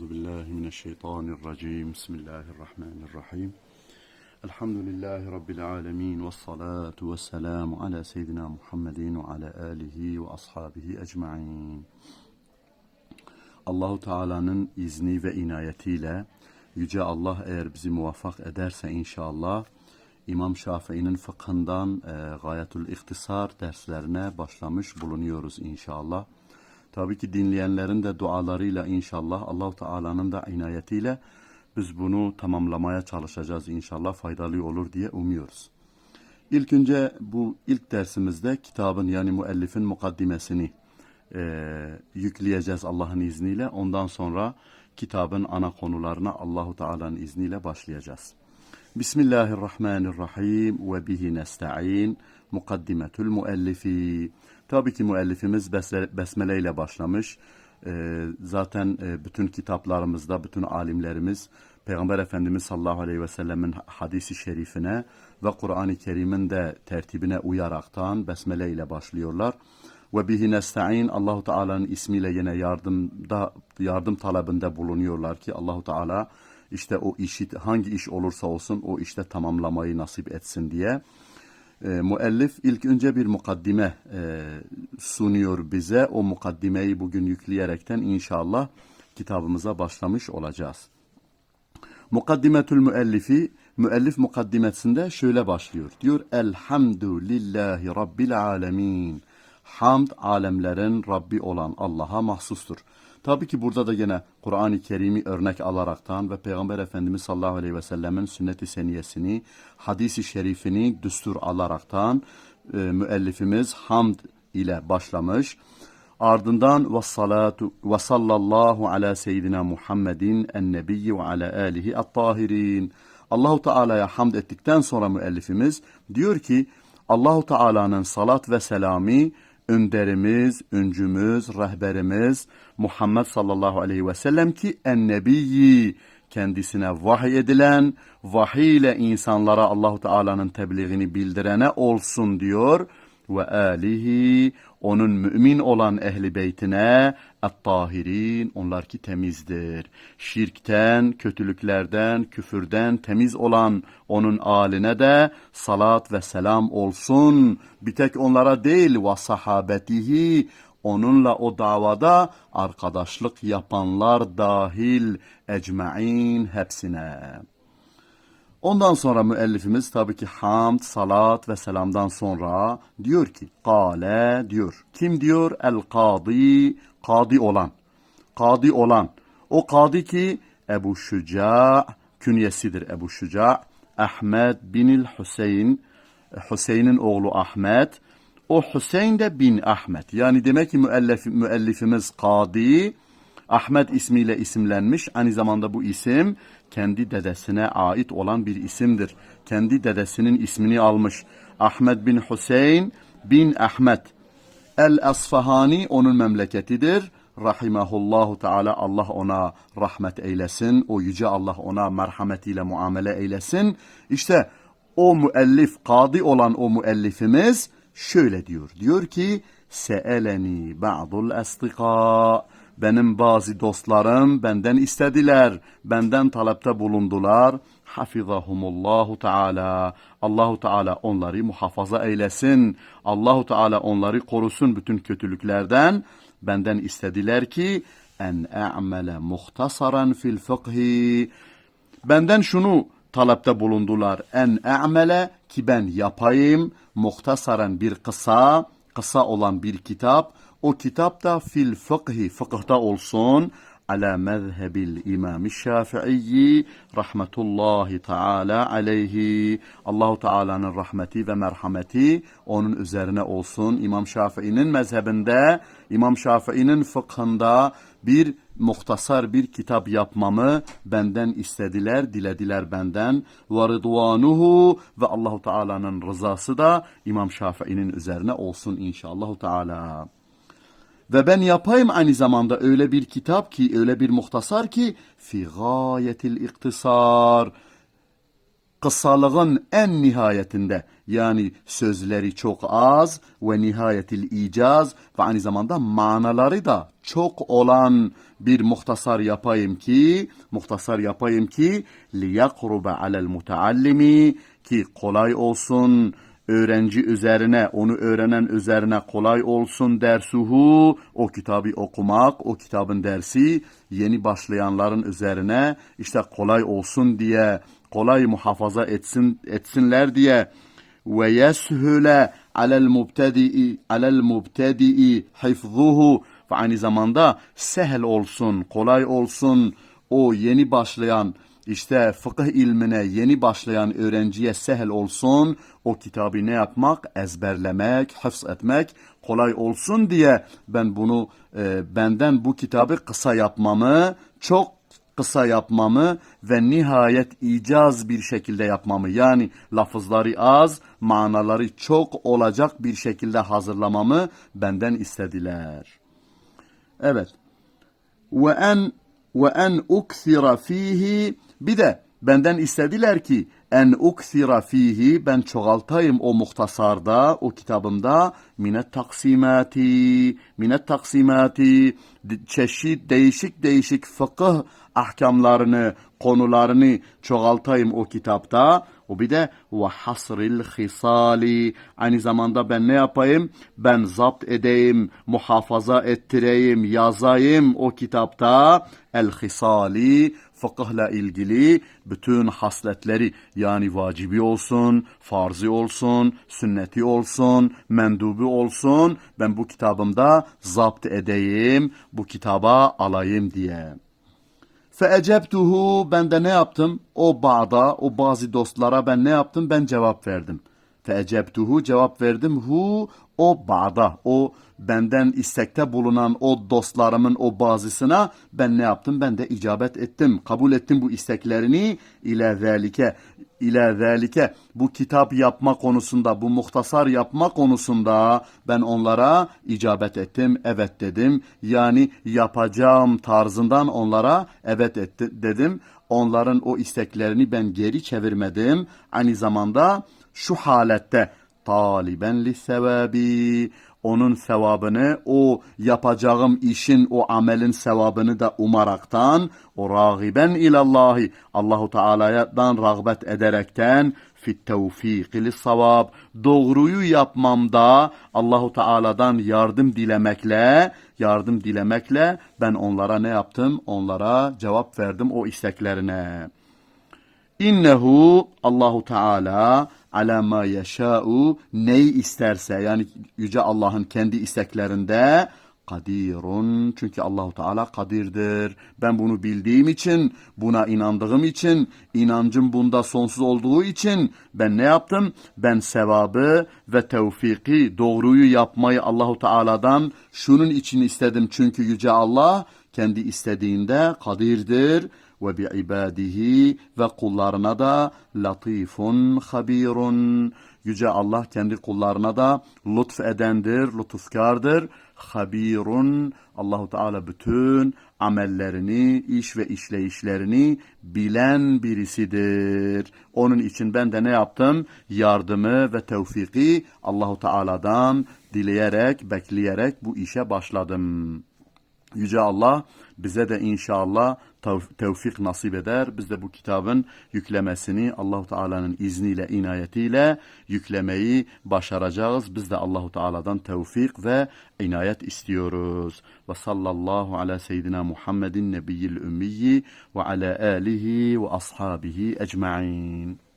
Euzu billahi mineşşeytanirracim. Bismillahirrahmanirrahim. Elhamdülillahi rabbil alamin ve salatu vesselamu ala seyyidina Muhammedin ve ala alihi ve ashabihi ecmaîn. Allahu Teala'nın izni ve inayetiyle yüce Allah eğer bizi muvaffak ederse inşallah İmam Şafii'nin fıkhından e, Gayetul İhtisar derslerine başlamış bulunuyoruz inşallah. Tabii ki dinleyenlerin de dualarıyla inşallah Allahu Teala'nın da inayetiyle biz bunu tamamlamaya çalışacağız inşallah faydalı olur diye umuyoruz. İlk önce bu ilk dersimizde kitabın yani müellifin mukaddimesini e, yükleyeceğiz Allah'ın izniyle. Ondan sonra kitabın ana konularına Allahu Teala'nın izniyle başlayacağız. Bismillahirrahmanirrahim ve bihi nesta'in mukaddimetül müellifi. Tabii ki müellifimiz besmele ile başlamış. E, zaten bütün kitaplarımızda bütün alimlerimiz Peygamber Efendimiz sallallahu aleyhi ve sellemin hadisi şerifine ve Kur'an-ı Kerim'in de tertibine uyaraktan besmele ile başlıyorlar. Ve bihi nesta'in Allahu Teala'nın ismiyle yine yardımda yardım talebinde bulunuyorlar ki Allahu Teala işte o işi hangi iş olursa olsun o işte tamamlamayı nasip etsin diye. E, müellif ilk önce bir mukaddime e, sunuyor bize. O mukaddimeyi bugün yükleyerekten inşallah kitabımıza başlamış olacağız. Mukaddimetül müellifi müellif mukaddimesinde şöyle başlıyor. Diyor Elhamdülillahi Rabbil alemin. Hamd alemlerin Rabbi olan Allah'a mahsustur. Tabii ki burada da yine Kur'an-ı Kerim'i örnek alaraktan ve Peygamber Efendimiz sallallahu aleyhi ve sellemin sünnet-i seniyesini, hadisi şerifini düstur alaraktan e, müellifimiz hamd ile başlamış. Ardından ve salatu ve sallallahu ala seyyidina Muhammedin en nebiyyi ve ala alihi at-tahirin. Allahu Teala'ya hamd ettikten sonra müellifimiz diyor ki Allahu Teala'nın salat ve selamı önderimiz, öncümüz, rehberimiz Muhammed sallallahu aleyhi ve sellem ki en nebiyyi kendisine vahiy edilen, vahiy ile insanlara Allahu Teala'nın tebliğini bildirene olsun diyor. Ve alihi onun mümin olan ehli beytine et-tahirin onlar ki temizdir. Şirkten, kötülüklerden, küfürden temiz olan onun aline de salat ve selam olsun. Bir tek onlara değil ve sahabetihi onunla o davada arkadaşlık yapanlar dahil ecmain hepsine. Ondan sonra müellifimiz tabii ki hamd, salat ve selamdan sonra diyor ki kale diyor. Kim diyor? El kadi, kadi olan. Kadi olan. O kadi ki Ebu Şuca künyesidir Ebu Şuca. Ahmet binil Hüseyin, Hüseyin'in oğlu Ahmet. O Hüseyin de bin Ahmet. Yani demek ki müellif, müellifimiz kadi, Ahmet ismiyle isimlenmiş. Aynı zamanda bu isim kendi dedesine ait olan bir isimdir. Kendi dedesinin ismini almış. Ahmet bin Hüseyin bin Ahmet. El-Asfahani onun memleketidir. Rahimahullahu Teala Allah ona rahmet eylesin. O yüce Allah ona merhametiyle muamele eylesin. İşte o müellif, kadi olan o müellifimiz şöyle diyor. Diyor ki, Seeleni ba'dul estika benim bazı dostlarım benden istediler, benden talepte bulundular. Hafizahumullahu Teala. Allahu Teala onları muhafaza eylesin. Allahu Teala onları korusun bütün kötülüklerden. Benden istediler ki en a'mele muhtasaran fil fıkhi. Benden şunu talepte bulundular. En a'mele ki ben yapayım muhtasaran bir kısa, kısa olan bir kitap o kitap da fil fıkhi, fıkıhta olsun. Ala mezhebil İmam Şafii rahmetullahi teala aleyhi. Allahu Teala'nın rahmeti ve merhameti onun üzerine olsun. İmam Şafii'nin mezhebinde, İmam Şafii'nin fıkhında bir muhtasar bir kitap yapmamı benden istediler, dilediler benden. Ve rıdvanuhu ve Allahu Teala'nın rızası da İmam Şafii'nin üzerine olsun inşallah Teala. Ve ben yapayım aynı zamanda öyle bir kitap ki, öyle bir muhtasar ki fi gayetil iktisar. kısalığın en nihayetinde yani sözleri çok az ve nihayetil icaz ve aynı zamanda manaları da çok olan bir muhtasar yapayım ki muhtasar yapayım ki liyakrube alel mutaallimi ki kolay olsun öğrenci üzerine, onu öğrenen üzerine kolay olsun dersuhu, o kitabı okumak, o kitabın dersi yeni başlayanların üzerine işte kolay olsun diye, kolay muhafaza etsin etsinler diye. Ve yeshule alel mubtedi'i alel mubtedi'i hifzuhu. Ve aynı zamanda sehel olsun, kolay olsun. O yeni başlayan işte fıkıh ilmine yeni başlayan öğrenciye sehel olsun, o kitabı ne yapmak? Ezberlemek, hıfz etmek kolay olsun diye ben bunu e, benden bu kitabı kısa yapmamı, çok kısa yapmamı ve nihayet icaz bir şekilde yapmamı yani lafızları az, manaları çok olacak bir şekilde hazırlamamı benden istediler. Evet. Ve en ve en uksira fihi bir de benden istediler ki en uksira fihi ben çoğaltayım o muhtasarda o kitabımda minet taksimati minet taksimati çeşit değişik değişik fıkıh ahkamlarını konularını çoğaltayım o kitapta. O bir de ve hasril hisali aynı zamanda ben ne yapayım? Ben zapt edeyim muhafaza ettireyim yazayım o kitapta. El hisali fıkıhla ilgili bütün hasletleri yani vacibi olsun, farzi olsun, sünneti olsun, mendubi olsun ben bu kitabımda zapt edeyim, bu kitaba alayım diye. Feecebtuhu ben de ne yaptım? O bağda, o bazı dostlara ben ne yaptım? Ben cevap verdim. Feecebtuhu cevap verdim. Hu o bağda, o benden istekte bulunan o dostlarımın o bazısına ben ne yaptım? Ben de icabet ettim. Kabul ettim bu isteklerini ile zelike ile zelike bu kitap yapma konusunda, bu muhtasar yapma konusunda ben onlara icabet ettim, evet dedim. Yani yapacağım tarzından onlara evet etti, dedim. Onların o isteklerini ben geri çevirmedim. Aynı zamanda şu halette taliben li sevabi onun sevabını, o yapacağım işin, o amelin sevabını da umaraktan, o ragiben ilallahi, Allahu Teala'dan rağbet ederekten, fit tevfik savab, doğruyu yapmamda Allahu Teala'dan yardım dilemekle, yardım dilemekle ben onlara ne yaptım? Onlara cevap verdim o isteklerine. İnnehu Allahu Teala ala ma yeşâ'u neyi isterse yani yüce Allah'ın kendi isteklerinde kadirun çünkü Allahu Teala kadirdir. Ben bunu bildiğim için, buna inandığım için, inancım bunda sonsuz olduğu için ben ne yaptım? Ben sevabı ve tevfiki, doğruyu yapmayı Allahu Teala'dan şunun için istedim çünkü yüce Allah kendi istediğinde kadirdir ve bi ibadihi ve kullarına da latifun habirun. Yüce Allah kendi kullarına da lütf edendir, lütufkardır. Habirun. Allahu Teala bütün amellerini, iş ve işleyişlerini bilen birisidir. Onun için ben de ne yaptım? Yardımı ve tevfiki Allahu Teala'dan dileyerek, bekleyerek bu işe başladım. Yüce Allah bize de inşallah tevfik nasip eder. Biz de bu kitabın yüklemesini Allahu Teala'nın izniyle, inayetiyle yüklemeyi başaracağız. Biz de Allahu Teala'dan tevfik ve inayet istiyoruz. Ve sallallahu ala seyyidina Muhammedin nebiyyil ümmiyi ve ala alihi ve ashabihi ecma'in.